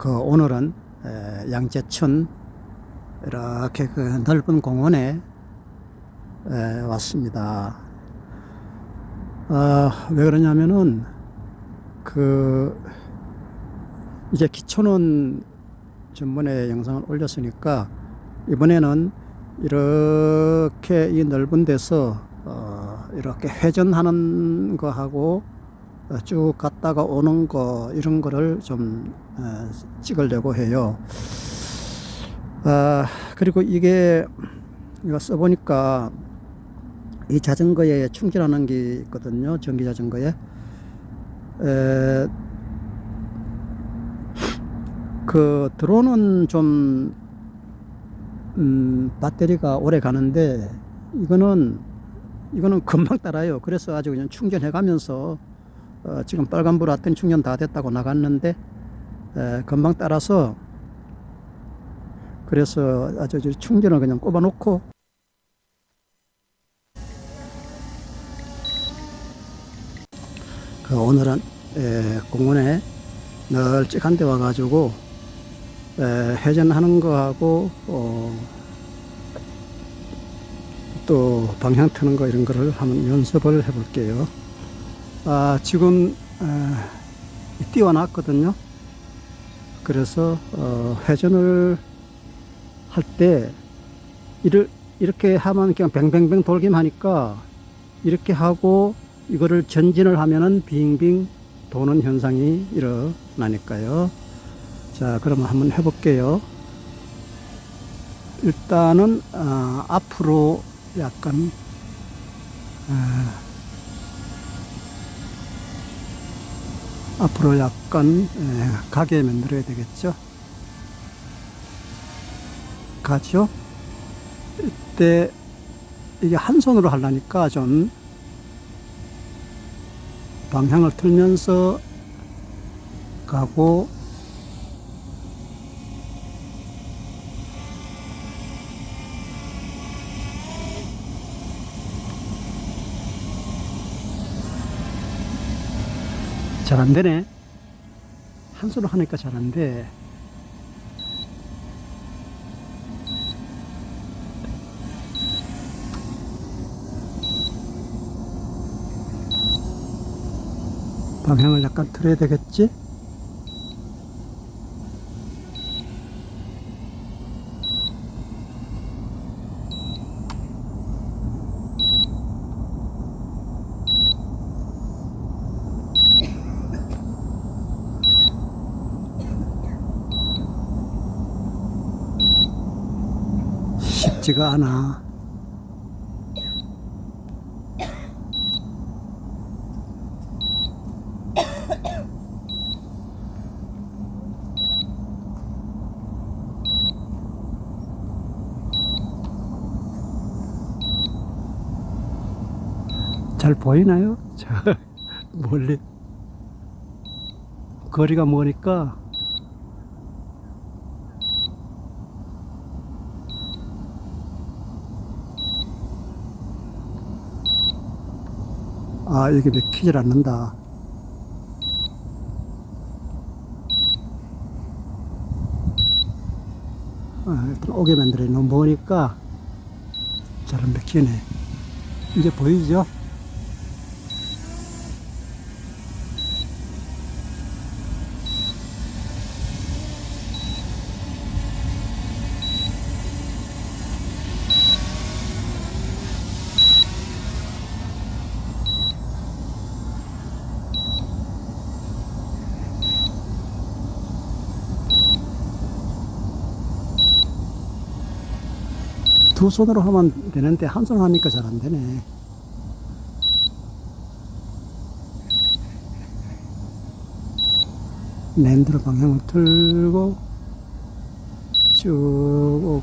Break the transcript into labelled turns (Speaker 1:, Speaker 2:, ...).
Speaker 1: 그 오늘은 에, 양재천 이렇게 그 넓은 공원에 에, 왔습니다. 아, 왜 그러냐면은 그 이제 기초는 전번에 영상을 올렸으니까 이번에는 이렇게 이 넓은 데서 어, 이렇게 회전하는 거 하고 어, 쭉 갔다가 오는 거 이런 거를 좀 어, 찍으려고 해요. 아, 그리고 이게 이거 써보니까 이 자전거에 충전하는 게 있거든요. 전기 자전거에. 에, 그 드론은 좀 음, 배터리가 오래 가는데 이거는 이거는 금방 따라요. 그래서 아주 그냥 충전해 가면서 어, 지금 빨간불 왔더니 충전 다 됐다고 나갔는데 에, 금방 따라서 그래서 아주 충전을 그냥 꼽아 놓고 그 오늘은 에, 공원에 널찍한 데 와가지고 에, 회전하는 거하고 어, 또 방향 트는 거 이런 거를 한번 연습을 해볼게요. 아, 지금 에, 띄워놨거든요. 그래서 어, 회전을 할 때 이를 이렇게 하면 그냥 뱅뱅뱅 돌기만 하니까 이렇게 하고 이거를 전진을 하면은 빙빙 도는 현상이 일어나니까요. 자, 그러면 한번 해볼게요. 일단은 아, 앞으로 약간 아, 앞으로 약간 에, 가게 만들어야 되겠죠. 가죠. 이때 이게 한 손으로 하려니까 좀 방향을 틀면서 가고 잘 안 되네. 한 손으로 하니까 잘 안 돼. 방향을 약간 틀어야 되겠지? 쉽지가 않아. 잘 보이나요? 저 멀리 거리가 머니까 아 이게 맥히질 않는다 아, 일단 오게 만들어 너무 머니까 잘안 맥히네 이제 보이죠? 두 손으로 하면 되는데 한 손으로 하니까 잘 안 되네. 랜드로 방향을 틀고 쭉